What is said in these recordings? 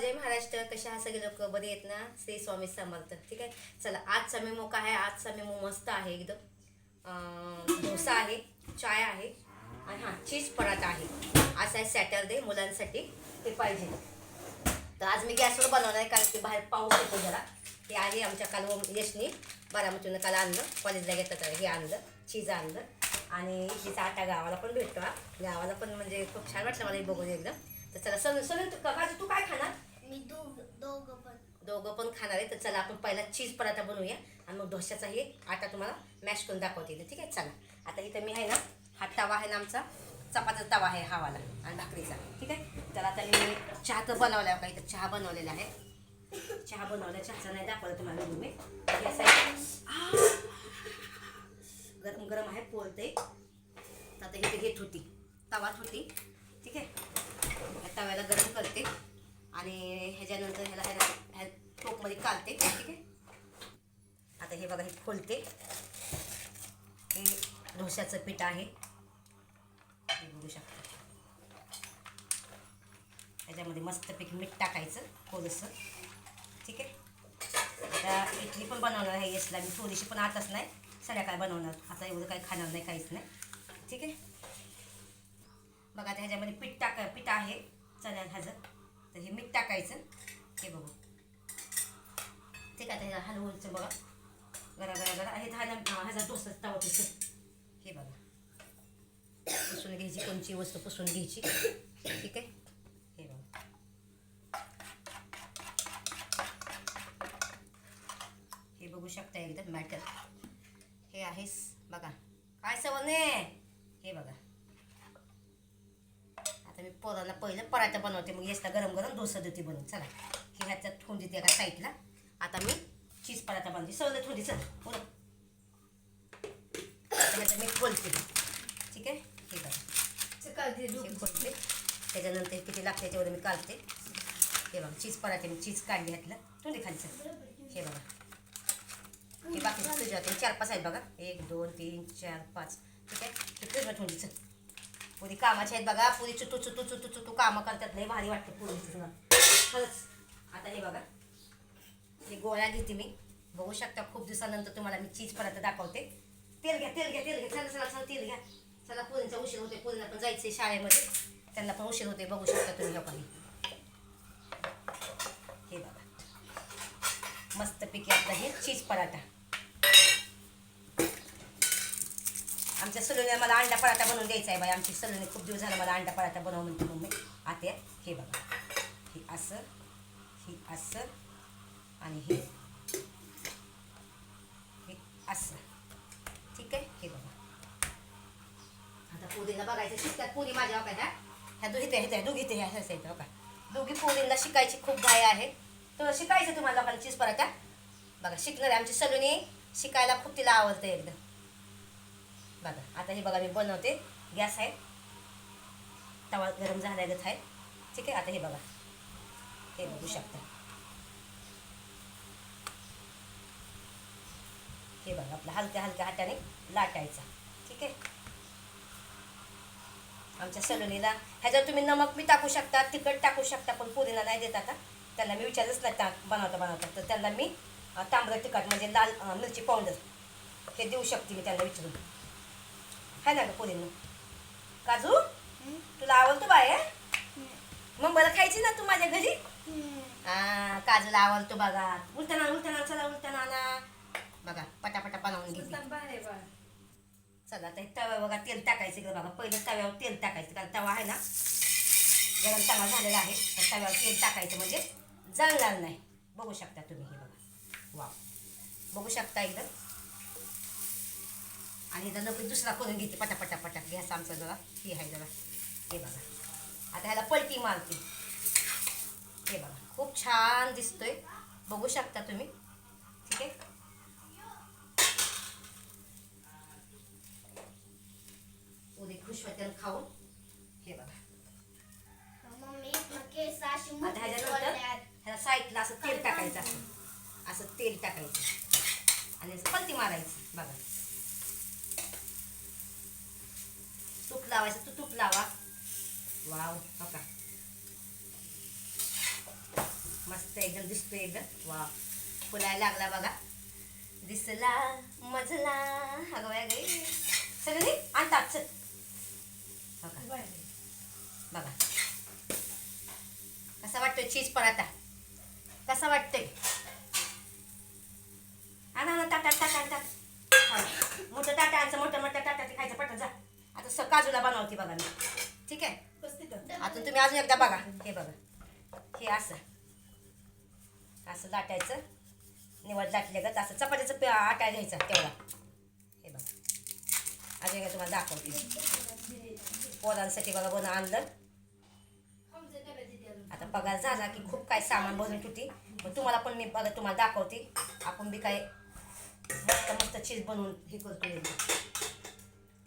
जय महाराष्ट्र. कशा हा सगळे लोक बरे आहेत ना? श्री स्वामी समर्थ. ठीक आहे? चला आजचा मेमो काय आहे? आजचा मेमो मस्त आहे एकदम. डोसा आहे चाय आहे आणि हां चीज पराठा आहे. आज आहे सॅटरडे मुलांसाठी ते पाहिजे. तर आज मी गॅसवर बनवणार आहे कारण की बाहेर पाऊस येतो जरा. हे आहे आमच्या काल यशनी. बारामतीनं काल आणलं. कॉलेजला घेतात तर हे आणलं चीज आणलं. आणि हिचा आटा गावाला पण भेटतो हा. गावाला पण म्हणजे खूप छान वाटलं मला हे बघून एकदम. तर चला सण सण काकाजी तू काय खाणार? मी दोघ दोघं पण. दोघं पण खाणार आहे. तर चला आपण पहिला चीज पराठा बनवूया. आणि मग डोश्याचा हे आटा तुम्हाला मॅश करून दाखवते ठीक आहे? चला. आता इथं मी आहे ना हा तवा आहे ना आमचा. चपाचा तवा आहे हा वाला आणि भाकरीचा ठीक आहे? तर आता मी चहा तर बनवला का इथं चहा बनवलेला आहे. चहा बनवला चहाचा नाही दाखवला तुम्हाला मी. गॅस आहे. गरम गरम आहे पोलते तर आता इथे घेत होती. तवात होती ठीक आहे? तव्याला गरम करते आणि ह्याच्यानंतर ह्याला ह्याला ह्या टोपमध्ये कालते ठीक आहे? आता हे बघा हे खोलते. हे डोश्याचं पीठ आहे. हे बघू शकता. ह्याच्यामध्ये मस्तपैकी मीठ टाकायचं थोडंसं. ठीक आहे? आता इडली पण बनवणार आहे यसला. मी थोडीशी पण आताच नाही संध्याकाळ बनवणार. आता एवढं काही खाणार नाही काहीच नाही. ठीक आहे? बघा आता ह्याच्यामध्ये पीठ टाका पीठ आहे. चण्या ह्याचं तर हे मीठ टाकायचं. हे बघू. ठीक आहे आता ह्याला हलवूनचं बघा. गरा गरा गरा. हे ह्याला ह्याचा डोसा तवा पुसत हे बघा. पुसून घ्यायची कोणची वस्तू पुसून घ्यायची. ठीक आहे? हे बघा. हे बघू शकता एकदम मॅटर. हे आहेस बघा. काय सवने हे बघा. आता मी पोराला पहिलं पराठा बनवते मग याचा गरम गरम डोसा देते बनवून. चला हे ह्याच्यात ठेवून देते एका साईडला. आता मी चीज पराठा बनवते. सवलं थोडी चल बोला ह्याचं मी खोलते ठीक आहे? हे बघा. हे खोलते. त्याच्यानंतर किती लागते तेवढं मी काढते हे बघा चीज पराठे मी चीज काढली ह्यातलं थोडी खाली चल हे बघा. हे बाकी तुझ्या चार पाच आहेत बघा. एक दोन तीन चार पाच. ठीक आहे? हे तुझ्या ठेवून चल. पुरी कामाची आहेत बघा. पुरी चुतू चुटू चुतू चुतू कामं करतात. लय भारी वाटते पुरी. खरंच. आता हे बघा. हे गोळ्या घेते मी. बघू शकता खूप दिवसानंतर तुम्हाला मी चीज पराठा दाखवते. तेल घ्या तेल घ्या तेल घ्या. चला चला चला तेल घ्या. चला पुरींचा उशीर होते पुरीला पण जायचं शाळेमध्ये. त्यांना पण उशीर होते बघू शकता तुम्ही लोकांनी. हे बघा. मस्तपैकी आता हे चीज पराठा. आमच्या सलूने मला अंडा पराठा बनवून द्यायचा आहे बाई. आमची सलूने खूप दिवस झाला मला अंडा पराठा बनव म्हणते मम्मी. आत्या हे बघा. हे असं हे असं आणि हे. असं. ठीक आहे? हे बघा. आता पुरीला बघायचं शिकतात पुरी माझ्या बघा ह्या ह्या दोघी त्या ह्या दोघी ते ह्या ह्या बघा. दोघी पुरींना शिकायची खूप घाई आहे. तर शिकायचं तुम्हाला लोकांना चीज पराठा? बघा शिकणार आहे आमची सलूनी शिकायला खूप तिला आवडतं एकदम. बघा आता हे बघा मी बनवते. गॅस आहे. तवा गरम झाल्यागत आहे. ठीक आहे? आता हे बघा. हे बघू शकता. हे बघा आपलं हलक्या हलक्या हाताने लाटायचा. ठीक आहे? आमच्या सलोनीला ह्याच्यात तुम्ही नमक बी टाकू शकता तिखट टाकू शकता पण पुरीला नाही देत आता. त्यांना मी विचारच नाही टाक बनवता बनवता. तर त्यांना मी तांबडं तिखट म्हणजे लाल मिरची पावडर हे देऊ शकते मी त्यांना विचारून. आहे ना ग पोरींना काजू तुला आवडतो बाय मग मला खायची ना तू माझ्या घरी? हा काजूला आवडतो बघा. उलटना उलटना चला उलटना ना बघा पटापटा बनवून घेतली चला आता तव्या बघा तेल टाकायचं इकडे बघा. पहिलं तव्यावर तेल टाकायचं कारण तवा आहे ना गरम तवा झालेला आहे. तर तव्यावर तेल टाकायचं म्हणजे जळणार नाही. बघू शकता तुम्ही हे बघा. वा बघू शकता एकदम. आणि नको दुसरा करून घेते पटापटा पटा गॅस आमचा जरा हे आहे जरा. हे बघा. आता ह्याला पलटी मारते. हे बघा. खूप छान दिसतोय. बघू शकता तुम्ही. ठीक आहे? उद्या खुश होत्यानं खाऊन. हे बघा. आता ह्याच्यानंतर ह्याला साईडला असं तेल टाकायचं असं. असं तेल टाकायचं. आणि पलटी मारायची. बघा. तूप लावायचं तू तूप लावा. वाव हो का एकदम दिसतोय एकदम. वा फुलायला लागला बघा. दिसला मजला. अगं बाय सगळी आणतात चल बघा. बघा. कसा वाटतोय चीज पराठा? कसा वाटतोय? आणा ना ताटा ताटा ताट मोठं ताटा आणचं मोठं मोठं ताटा ते खायचं पटत जा. स काजूला बनवते बघा मी. ठीक आहे? आता तुम्ही अजून एकदा बघा. हे बघा. हे असं. असं लाटायचं. निवड लाटले गत असं चपातीचं पे आटा घ्यायचा तेवढा. हे बघा. अजून एकदा तुम्हाला दाखवते. पोरांसाठी बघा बनवून आणलं. आता पगार झाला की खूप काही सामान भरून तुटी मग तुम्हाला पण मी बघा तुम्हाला दाखवते. आपण बी काय मस्त मस्त चीज बनवून हे करतो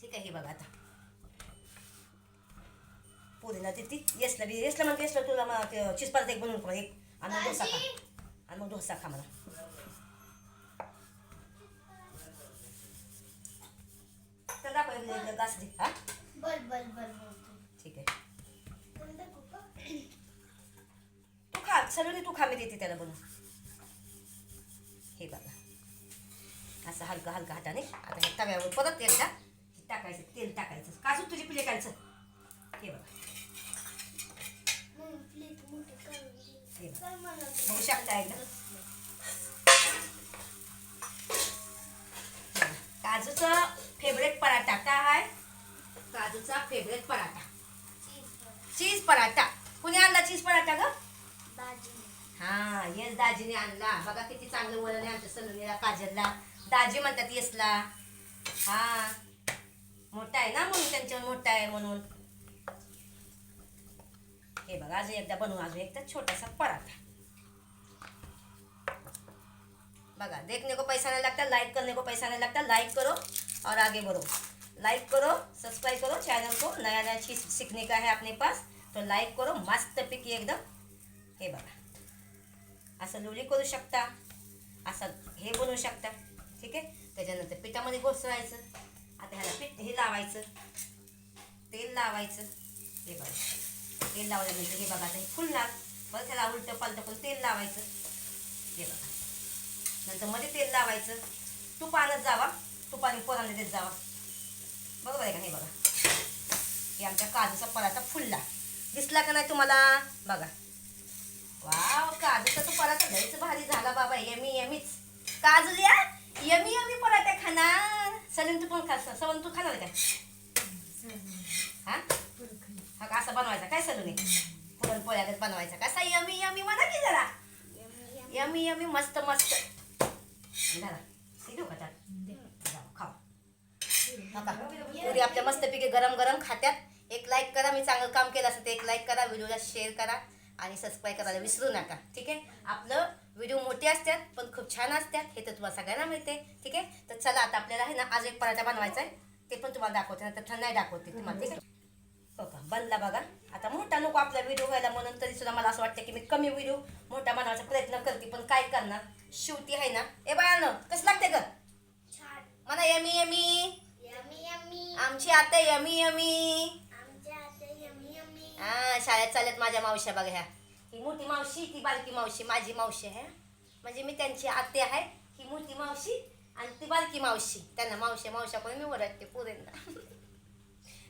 ठीक आहे? हे बघा आता. पुरीला देते येसला बी येसला म्हणते येसला तुला मग ते परत एक बनवून खा एक. आणि मग डोसा खा. आणि मग डोसा खा मला तर दाखव एक- एक घास दे हा? बोलतो. ठीक आहे. तू खा सगळं तू खा मी देते त्याला बनवून. हे बघा. असं हलकं हलकं हाताने आता हे तव्यावर परत एकदा टाकायचं तेल टाकायचं. काजू तुझी प्लेटांचं हे बघा मग प्लेट मोठी करून हे बघा शकता एकदा. काजूचं फेवरेट पराठा काय आहे? काजूचा फेवरेट पराठा. चीज पराठा. कुणी आणला चीज पराठा ग? दाजी हा येस दाजीने आणला. बघा किती चांगलं वळण आहे आमच्या सलोनीला काजलला. दाजी म्हणतात येसला हा. मोठा आहे ना म्हणून त्यांच्यावर मोठा आहे म्हणून. हे बघा अजून एकदा बनवू अजून एकदा छोटासा पराठा. बघा देखने को पैसा नहीं लगता लाइक करने को पैसा नहीं लगता लाइक करो और आगे बढ़ो. लाइक करो सब्सक्राइब करो चैनल को नया नया चीज़ सीखने का है अपने पास तो लाइक करो मस्त पिकी एकदम. हे बघा असं लोली करू शकता असं हे बनवू शकता ठीक आहे? त्याच्यानंतर पिठामध्ये घोसळायचं आता ह्याला पीठ हे लावायचं तेल लावायचं हे बघा. तेल लावल्यानंतर हे बघा आता हे फुलणार परत त्याला उलट पालटं करून तेल लावायचं. हे बघा. नंतर मध्ये तेल लावायचं. तूप आणत जावा. तुपाने पोरांना देत जावा. बरोबर आहे का हे बघा? हे आमच्या काजूचा पराठा फुलला दिसला का नाही तुम्हाला? बघा. वाव काजूचा तो पराठा लयच भारी झाला बाबा. यमी यमीच. काजूल्या यमी यमी पराठा खाणार. सलीम तू पण खा. सवन तू खाणार काय हा? हा का असा बनवायचा काय सलून पुरणपोळ्यागत बनवायचा कसा यमी यमी म्हणा की जरा. यमी यमी मस्त मस्त. का त्यात खाऊ. पुरी आपल्या मस्तपैकी गरम गरम खात्यात. एक लाईक करा मी चांगलं काम केलं असं ते एक लाईक करा व्हिडिओला शेअर करा आणि सबस्क्राईब करायला विसरू नका. ठीक आहे? आपलं व्हिडिओ मोठे असतात पण खूप छान असतात. हे तर तुम्हाला सगळ्यांना मिळते. ठीक आहे? तर चला आता आपल्याला आहे ना आज एक पराठा बनवायचा आहे. ते पण तुम्हाला दाखवते. नंतर नाही दाखवते तुम्हाला. ठीक आहे? हो का बनला बघा. आता मोठा नको आपला व्हिडिओ व्हायला म्हणून तरी सुद्धा मला असं वाटतं की मी कमी व्हिडिओ मोठा बनवायचा प्रयत्न करते पण काय करणार? शेवटी आहे ना. ए बाळानं कसं लागते ग? म्हणा यमी यमी. Yummy yummy. आमची आता यमी यमी. आमच्या आता यमी यमी. हा शाळेत चालत माझ्या मावश्या बघा ह्या. ही मोठी मावशी ती बारकी मावशी माझी मावशी आहे. म्हणजे मी त्यांची आते आहे. ही मोठी मावशी आणि ती बारकी मावशी. त्यांना मावशी मावशा पण मी ओरडते पुरेंना.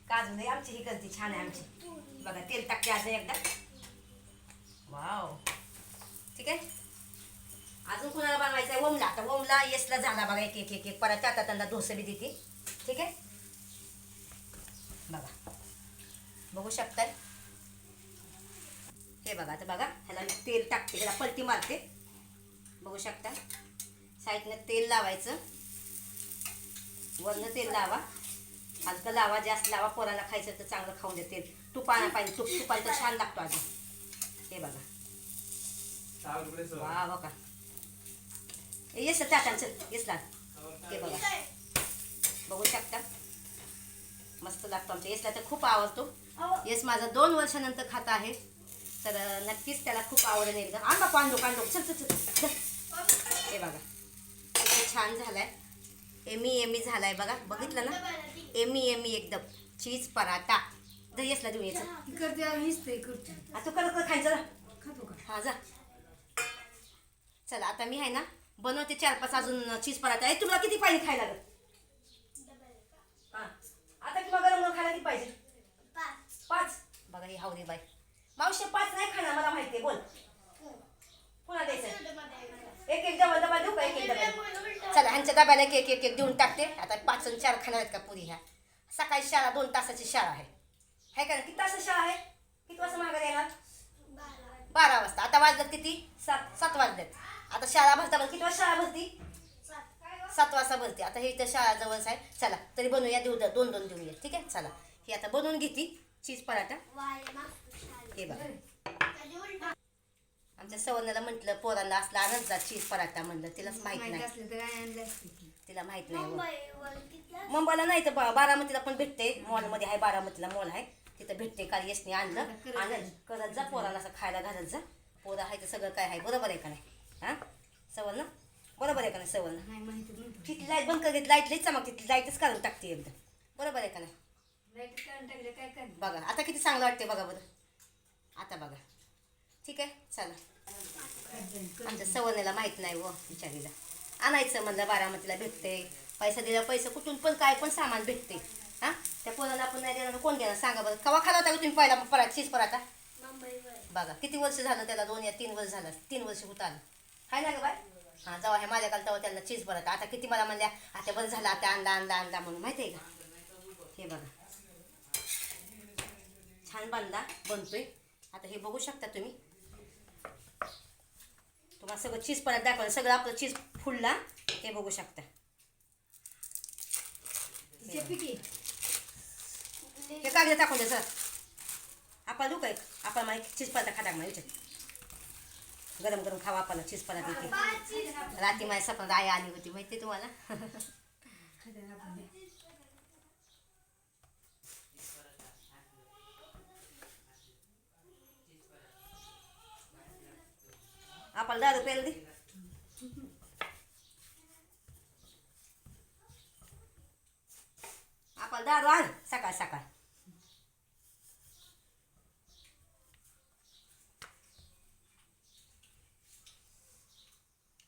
काजू नाही आमची ही करते छान आहे आमची. बघा तेल टाकते अजून एकदा. वाव. ठीक आहे? अजून कुणाला बनवायचं आहे? ओमला. आता ओमला येसला झाला बघा एक एक एक एक. परत आता त्यांना डोसे बी देते. ठीक आहे? बघा. बघू शकताय? हे बघा आता बघा. ह्याला मी तेल टाकते त्याला पलटी मारते. बघू शकता साईडनं तेल लावायचं. वरनं तेल लावा. हलकं लावा जास्त लावा पोराला खायचं तर चांगलं खाऊन दे तेल तुपाना पाहिजे तुप तुपाला तर छान लागतो आधी हे बघा. वा बघा येस टाटांचं येस लाग हे बघा. बघू शकता. मस्त लागतो आमच्या येसला तर खूप आवडतो. येस माझा दोन वर्षानंतर खात आहे. तर नक्कीच त्याला खूप आवडेल एकदम आण आणलो कांडो चल चल चल चल. हे बघा. किती छान झालाय. एमी एमी झालाय बघा. बघितलं ना? एमी एमी एकदम चीज पराठा तर येसला देऊ यायचं करते हीच ते करते आ, तू कर कर खायचं. खातो का हा जा चला आता मी आहे ना बनवते चार पाच अजून चीज पराठा आहे तुम्हाला किती पाणी खायला हां आता गरम गरम खायला किती पाहिजे पाच पाच बघा ही हावरी बाई मावशी पाच नाही खाणार मला माहिती आहे बोल पुन्हा द्यायचं एक एक डबा डबा देऊ का एक एक डबा चला ह्यांच्या डब्याला एक एक एक एक देऊन टाकते. आता पाच आणि चार खाणार आहेत का पुरी ह्या? सकाळी शाळा दोन तासाची शाळा आहे. है का? किती तासाची शाळा आहे? किती वाजता मागे येणार? बारा वाजता. आता वाजल्यात किती? सात. सात वाजल्यात आता शाळा भरता पण किती वाजता शाळा भरती? सात. वाजता भरते. आता हे इथं शाळा जवळच आहे. चला तरी बनवूया देऊ दोन दोन देऊया. ठीक आहे? चला. ही आता बनवून घेते. चीज पराठा. हे बघा. आमच्या सवर्णाला म्हटलं पोरांना असला आनंद जा चीज पराठा म्हणलं तिलाच माहीत माहीत नाही. असलं तर काय आणलं असतं की. तिला माहीत नाही हो. किती मुंबईला नाही तर बा- बारामतीला पण भेटते. मॉलमध्ये आहे बारामतीला मॉल आहे. तिथं भेटते काल यसने आणलं. आणलं. करत जा पोराला असं खायला घालत जा. पोरं आहे तर सगळं काय आहे बरोबर आहे का नाही? हां? सवर्ण? बरोबर आहे का नाही सवर्ण? नाही माहिती नव्हतं तिथली लाइट बंद करत लाइट लई चमक तिथली लाईटच काढून टाकते एकदम. बरोबर आहे का नाही? लाइट काढून टाकलं काय कर बघा आता किती चांगलं वाटते बघा बरं. आता बघा. ठीक आहे चला. आमच्या सवनेला माहीत नाही हो, व विचारीला आणायचं म्हणलं बारामतीला भेटते. पैसा दिला पैसा कुठून पण काय पण सामान भेटते. हा? त्या पोराला आपण नाही देणार कोण देणार सांगा बरं. कवा खाला होता तुम्ही पहिला परा चीज पराठा? बघा किती वर्ष झालं त्याला दोन या तीन वर्ष झालं. तीन वर्ष होत आलं. काय ना गं बाय हां जेव्हा हे माझ्या तेव्हा त्यांना चीज पराठा. आता किती मला म्हणल्या आता बरं झालं आता आणला आणला आणला म्हणून. माहिती आहे का? हे बघा. छान बांधला बनतोय. आता हे बघू शकता तुम्ही. तुम्हाला सगळं चीज परत दाखवलं सगळं आपलं चीज फुलला हे बघू शकता. हे कागद टाकून द्या सर आपण देऊ काय आपण मला चीज पराठा खाता मला विचार गरम गरम खावा आपल्याला चीज पराठा देते रात्री माझ्या सपनात आई आली होती माहिती तुम्हाला? आपण दहा रुपयाला दे. आपण दारू आण सकाळ सकाळ.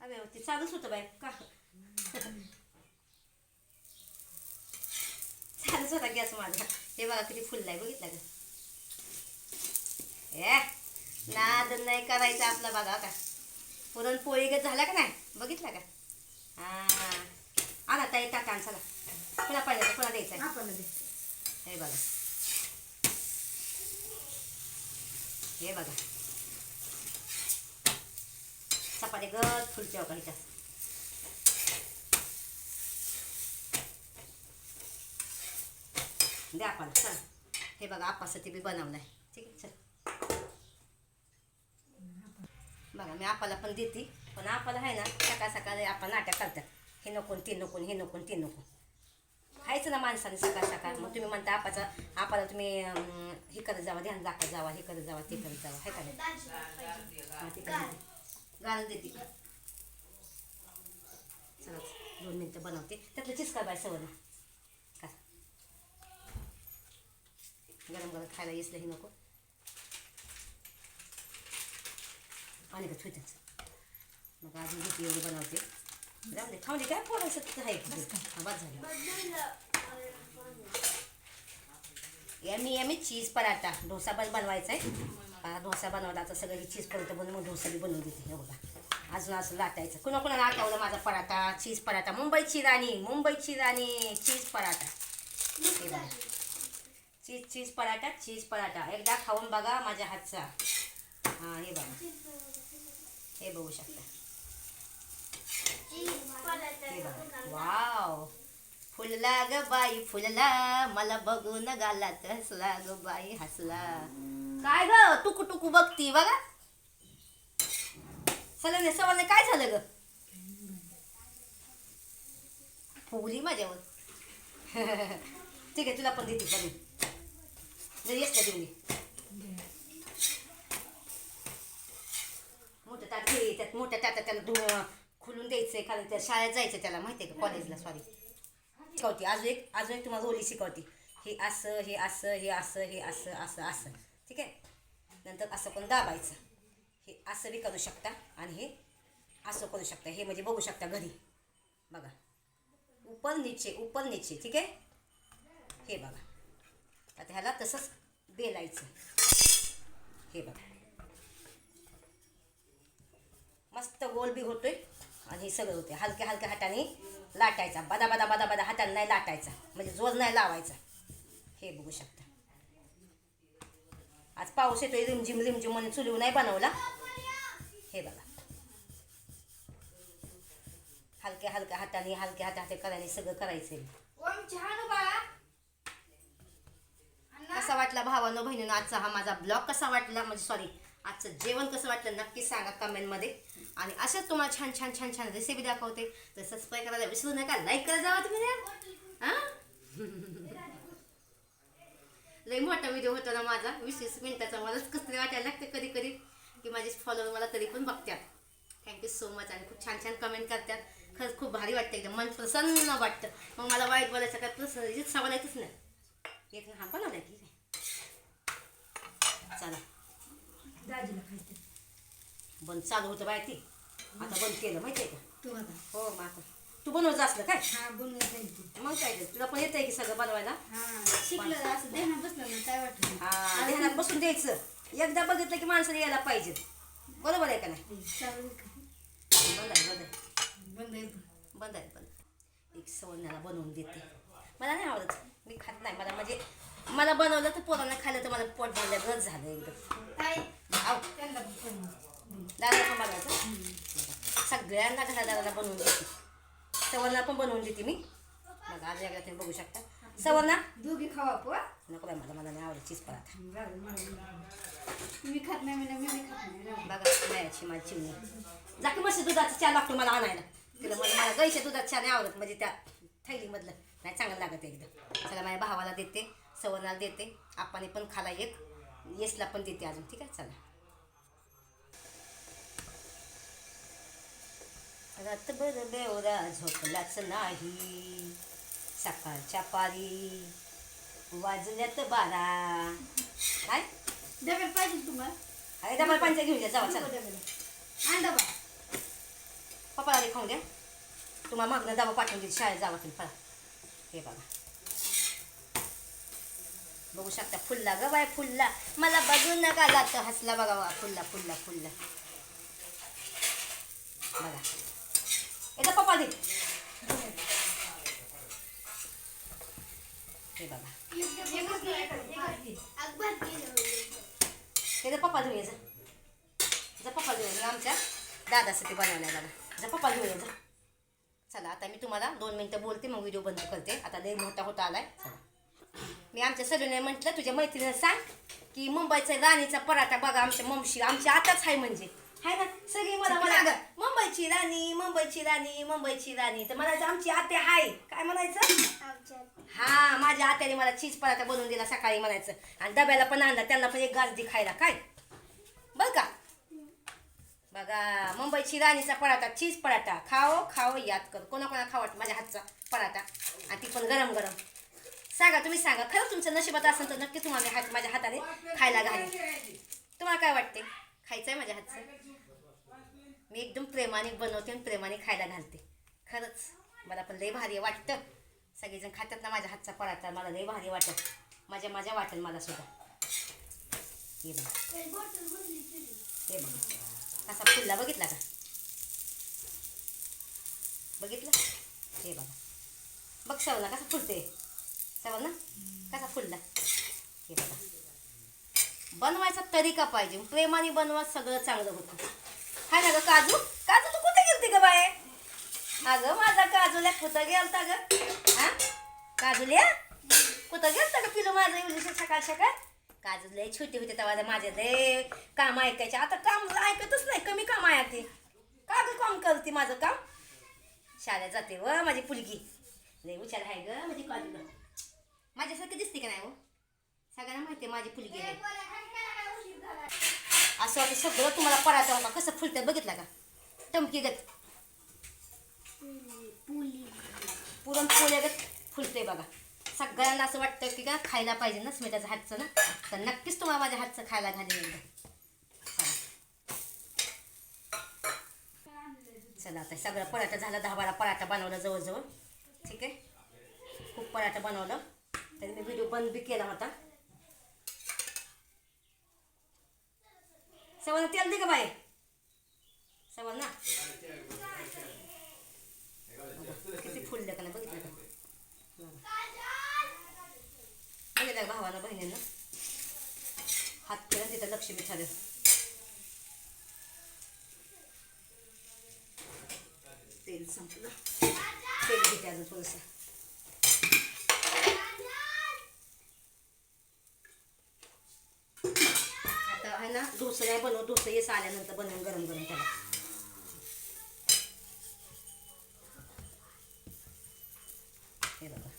अरे ते चालूच होतं बाय का? चालूच होता गॅस माझा. हे बघा किती फुललाय बघितलं का? ए नाद नाही करायचं आपलं बघा का पुरणपोळी गत झाला का नाही? बघितलं का? हा. आणा ताई टाका चला. पुन्हा पाहिजे पुन्हा द्यायचं. आहे. आपण हे बघा. हे बघा. चपाती गत फुलच्या ह्याच्यात द्या आपण चल. हे बघा आपासाठी बी बनवलंय. ठीक आहे चल. बघा मी आपाला पण देते. पण आपाला आहे ना सकाळ सकाळी आपण नाटक करतात. हे नको ते नको हे नको ते नको. खायचं ना माणसाने सकाळ सकाळ. मग तुम्ही म्हणता आपाचा आपाला तुम्ही हे करत जावा ध्यान दाखवत जावा हे करत जावा ते करत जावा. हे काय करत गाणं देते. चला दोन मिनटं बनवते. त्यातलं चिसका बाय सवय का गरम गरम खायला येसलं हे नको. आणि का थुईतच मग अजून भीती एवढी बनवते. जाऊ दे खाऊ दे काय पोरायचं तिथं आहे बस झालं. Yummy yummy cheese paratha. Dosa पण बनवायचा आहे. डोसा बनवला. तर सगळं चीज पराठा बनवून मग डोसा बी बनवून देते. हे बघा. अजून असं लाटायचं. कुणा कुणाला आठवलं माझा पराठा? चीज पराठा. मुंबईची राणी मुंबईची राणी चीज पराठा. हे बघा. चीज चीज पराठा चीज पराठा. एकदा खाऊन बघा माझ्या हातचा. हां हे बघा. हे बघू शकता. हे बघा. वाव. फुलला ग बाई फुलला मला बघून गालात हसला ग बाई हसला. काय ग? टुकू टुकू बघती बघा. सलने सवाने काय झालं ग? फुगली माझ्यावर. ठीक आहे तुला पण देते पण जरी येस का देऊन दे मोठं ताट घे त्यात मोठ्या ताटात त्याला धु खुलून द्यायचंय कारण त्या शाळेत जायचं त्याला माहिती आहे का? कॉलेजला सॉरी शिकवते. अजून एक अजून एक तुम्हाला रोली शिकवते. हे असं हे असं हे असं हे असं असं असं. ठीक आहे? नंतर असं पण दाबायचं. हे असं बी करू शकता आणि हे असं करू शकता. हे म्हणजे बघू शकता घरी. बघा. उपर नीचे उपर नीचे. ठीक आहे? हे बघा. आता ह्याला तसंच बेलायचं. हे बघा. मस्त गोल बी होतोय. आणि हे सगळं होते हलक्या हलक्या हाताने लाटायचा. बदा बदा बदा बदा हाताने नाही लाटायचा. म्हणजे जोर नाही लावायचा. हे बघू शकता. आज पाऊस येतोय रिमझिम रिमझिम म्हणून चुलीव नाही बनवला. हे बघा. हलक्या हलक्या हाताने हलक्या हाता हाते करायने सगळं करायचं कसा वाटला भावानो बहिणीनं आजचा हा माझा ब्लॉग कसा वाटला? म्हणजे सॉरी आजचं जेवण कसं वाटलं? नक्की सांगा कमेंटमध्ये आणि असंच तुम्हाला छान छान छान छान रेसिपी दाखवते. तर सबस्क्राईब करायला विसरू नका लाईक करा जावा तुम्ही हां? लई मोठा व्हिडिओ होता ना माझा वीस वीस मिनिटाचा. मलाच कसं वाटायला लागतं कधी कधी की माझे फॉलोअर मला तरी पण बघतात थँक्यू सो मच आणि खूप छान छान कमेंट करतात. खरंच खूप भारी वाटतं एकदम मन प्रसन्न वाटतं. मग मला वाईट बोलायचं काय प्रसन्न सांगायचंच नाही. एक हा पण आला की चला. बंद चालू होतं बाय ती. आता बंद केलं माहिती आहे का? तू आता. हो मग आता. तू बनवत असलं काय? हा तू मग काय ते, तुला पण येतंय की सगळं बनवायला? हा शिकलं असं ध्यानात बसलं ना काय वाटलं हा ध्यानात बसून द्यायचं. एकदा बघितलं की माणसाला यायला पाहिजे. बरोबर आहे का नाही? का? बंद आहे बंद आहे. बंद आहे बघ. बंद आहे बंद एक सवण्याला बनवून देते. मला नाही आवडत. मी खात नाही. मला म्हणजे मला बनवलं तर पोरांना खाल्लं तर मला पोट भरल्या गरज झालं एकदम. काय आव त्यांना पण बनव. दादाला पण बनवायचं? सगळ्यांना घरादाराला बनवून देते. सवर्णा पण बनवून देते मी. मग आज एकदा तुम्ही बघू शकता. सवर्णा दोघी खावा पो नको बाई मला मला नाही आवडत चीज पराठा. मी खात नाही मी बी खात नाही. बघा मायाची माझी चिमणी. जा की मस्त दुधाचा चहा लागतो मला आणायला. तिला मला मला गाईच्या दुधाचा चहा नाही आवडत म्हणजे त्या थैलीमधलं. नाही चांगलं लागत एकदम. चला माझ्या भावाला देते सवर्णाला देते. आपाने पण खाला एक. येसला पण देते अजून ठीक आहे? चला. रातभर बेवरा झोपलाच नाही. सकाळच्या पारी वाजल्यात बारा. काय? डब्यात पाहिजे तुम्हाला. अरे डबल पाणी घेऊन द्या जावा चला. आण डबा. पप्पाला खाऊन द्या. तुम्हाला मागणं डबा पाठवून देईल शाळेत जावा तुम्ही पळा. हे बघा. बघू शकता फुलला ग बाय फुलला. मला बघू नका जात. हसला बघा बघा. फुलला फुलला फुलला. बघा. येतं पप्पा दे बघा. पप्पा घेऊन ये जा पप्पा घेऊन ये आमच्या दादासाठी बनवल्या दादा जा पप्पा घेऊन ये जा चला आता मी तुम्हाला दोन मिनटं बोलते मग व्हिडिओ बंद करते. आता लई मोठा होता आलाय. चला. मी आमच्या सगळ्यांना म्हटलं तुझ्या मैत्रिणीला सांग की मुंबईचा राणीचा पराठा बघा आमच्या ममशी आमची आताच आहे म्हणजे. हाय ना सगळी मला मला मुंबईची राणी मुंबईची राणी मुंबईची राणी. तर म्हणायचं आमची आत्या हाय. काय म्हणायचं? हा माझ्या आत्याने मला चीज पराठा बनवून दिला सकाळी म्हणायचं. आणि डब्याला पण आणला त्यांना पण एक गाज दे खायला. काय? बरं का? बघा मुंबईची राणीचा पराठा चीज पराठा खाओ खाओ याद कर. कोणा कोणा खावट माझ्या हातचा पराठा? आणि ती पण गरम गरम. सांगा तुम्ही सांगा. खरं तुमचं नशिबात असेल तर नक्की तुम्हाला हात माझ्या हाताने खायला घालेल तुम्हाला काय वाटते खायचं आहे माझ्या हातचं? मी एकदम प्रेमाने बनवते आणि प्रेमाने खायला घालते. खरंच. मला पण लई भारी वाटतं. सगळेजण खातात ना माझ्या हातचा पराठा. मला लई भारी वाटत. माझ्या माझ्या वाटेल मला सुद्धा. हे बघा. हे बघा. कसा फुलला बघितला का? बघितलं? हे बघा. बघ सवला कसा फुलते सवल ना? कसा फुलला? हे बघा. बनवायचा तरीका पाहिजे. प्रेमाने बनवा सगळं चांगलं होतं. हाय ना ग काजू? काजू तू कुठे गेलती ग बाय अगं माझा काजूला कुठं गेलता ग? हा? काजूल्या? कुठं गेलता ग पिलो माझं एवढी सकाळ सकाळ काजू लय छोटी होते तेव्हा माझ्या लय काम ऐकायचे. आता काम ऐकतच नाही कमी काम आहे का ग काम करते माझं काम? शाळेत जाते व माझी पुलगी. लय हुशार आहे ग माझी काजू ग माझ्यासारखं दिसते का नाही हो? सगळ्यांना माहिती आहे माझी पुलगी आहे. असं वाटतं सगळं तुम्हाला पडायचं होता. कसं फुलतं बघितलं का? टमकी गत. पुली पुरण पोळ्यागत फुलते बघा. सगळ्यांना असं वाटतं की का खायला पाहिजे ना स्मिताचं हातचं ना? तर नक्कीच तुम्हाला माझ्या हातचं खायला घालेल एकदा. चला. आता सगळं पराठा झाला. दहा बारा पराठा बनवला जवळजवळ. ठीक आहे? खूप पराठा बनवलं. तरी मी व्हिडिओ बंद बी केला होता. सवर्ण तेल दे का बाई सवाल ना किती फुललं का नाही बघितलं का बघितलं भावाला भावानं बहिणीनं हात केला तिथं लक्ष्मी ठरलं तेल संपलं तेल घेते अजून थोडंसं आहे ना डोसं नाही बनव डोसं येस आल्यानंतर बनवून गरम गरम त्याला हे बघा.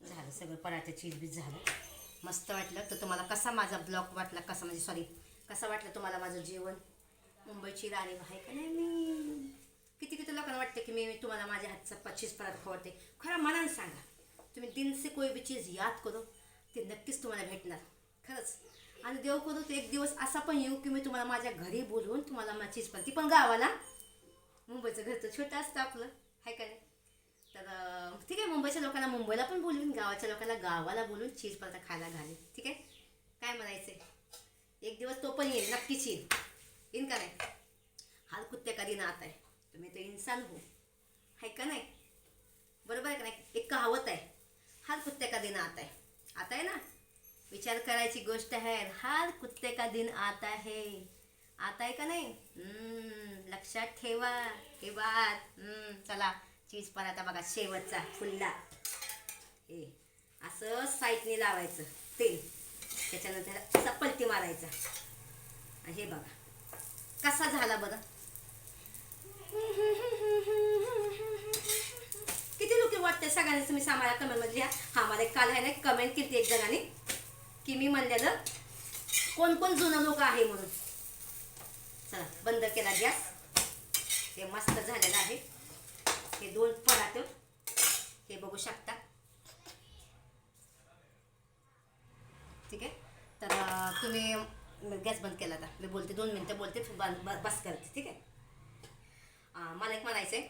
झालं सगळं पराठ्या चीज बीज झालं. मस्त वाटलं. तर तुम्हाला कसा माझा ब्लॉग वाटला कसा म्हणजे सॉरी कसा वाटलं तुम्हाला माझं जेवण? मुंबईची राणी आहे का नाही मी? किती किती लोकांना वाटतं की मी तुम्हाला माझ्या हातचा पच्चीस पदार्थ खवडते? खरं मनाने सांगा. तुम्ही दिन से कोई भी चीज याद करो. ते नक्कीच तुम्हाला भेटणार. खरंच. आणि देव करू तो एक दिवस असा पण येऊ की मी तुम्हाला माझ्या घरी बोलवून तुम्हाला माझी चीज पण ती पण गावाला. मुंबईचं घर तर छोटं असतं आपलं. आहे का नाही? तर ठीक आहे मुंबईच्या लोकांना मुंबईला पण बोलवीन गावाच्या लोकांना गावाला बोलून चीज पराठा खायला घालेन. ठीक आहे? काय म्हणायचं एक दिवस तो पण येईल नक्कीच येईल. येईन का नाही? हाल कुत्ते कधी ना आता आहे. तुम्ही ते इन्सान हो. आहे का नाही? बरोबर आहे का नाही? एक कहावत आहे. हार कुत्ते का दिन आता है? आता है ना? विचार करायची गोष्ट आहे. हार कुत्ते का दिन आता है? आता आहे का नाही? लक्षात ठेवा. हे बात. चला. चीज पराठा बघा. शेवटचा फुल्ला. हे असं साईडने लावायचं. तेल. त्याच्यानंतर असा पलटी मारायचा हे बघा. कसा झाला बरं? किती लोक वाटते सगळ्यांनी तुम्ही सांभाळा कमेंटमध्ये लिहा. हा मला काल आहे ना कमेंट केली एक जणांनी की मी म्हणलेलं कोण कोण जुनं लोक आहे म्हणून. चला बंद केला गॅस. हे मस्त झालेलं आहे. हे दोन पराठे हे बघू शकता. ठीक आहे? तर तुम्ही गॅस बंद केला आता. मी बोलते दोन मिनटं बोलते बंद- बस करते. ठीक आहे? मला एक म्हणायचं आहे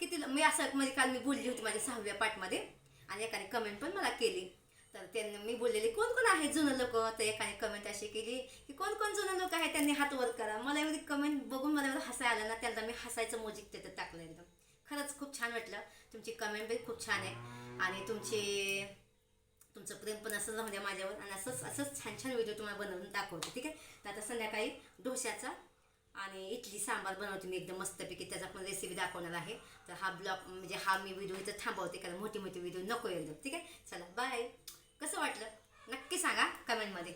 किती मी असं म्हणजे काल मी बोलली होती माझ्या सहाव्या पाठमध्ये आणि एकाने कमेंट पण मला केली. तर त्यांनी मी बोललेली कोण कोण आहे जुनं लोक? तर एकाने कमेंट अशी केली की कोण कोण जुनं लोक आहे? त्यांनी हात वर करा. मला एवढी कमेंट बघून मला एवढं हसायला आलं ना त्यांना मी हसायचं मोजिक तिथं टाकलं एकदम. खरंच खूप छान वाटलं. तुमची कमेंट बी खूप छान आहे. आणि तुमची तुमचं प्रेम पण असंच राहू द्या माझ्यावर. आणि असंच असंच छान छान व्हिडिओ तुम्हाला बनवून दाखवते ठीक आहे? तर आता संध्याकाळी डोश्याचा आणि इडली सांबार बनवते मी एकदम मस्तपैकी. त्याचा पण रेसिपी दाखवणार आहे. तर हा ब्लॉग म्हणजे हा मी व्हिडिओ इथं थांबवते कारण मोठी मोठी व्हिडिओ नको एकदम. ठीक आहे? चला बाय कसं वाटलं? नक्की सांगा कमेंटमध्ये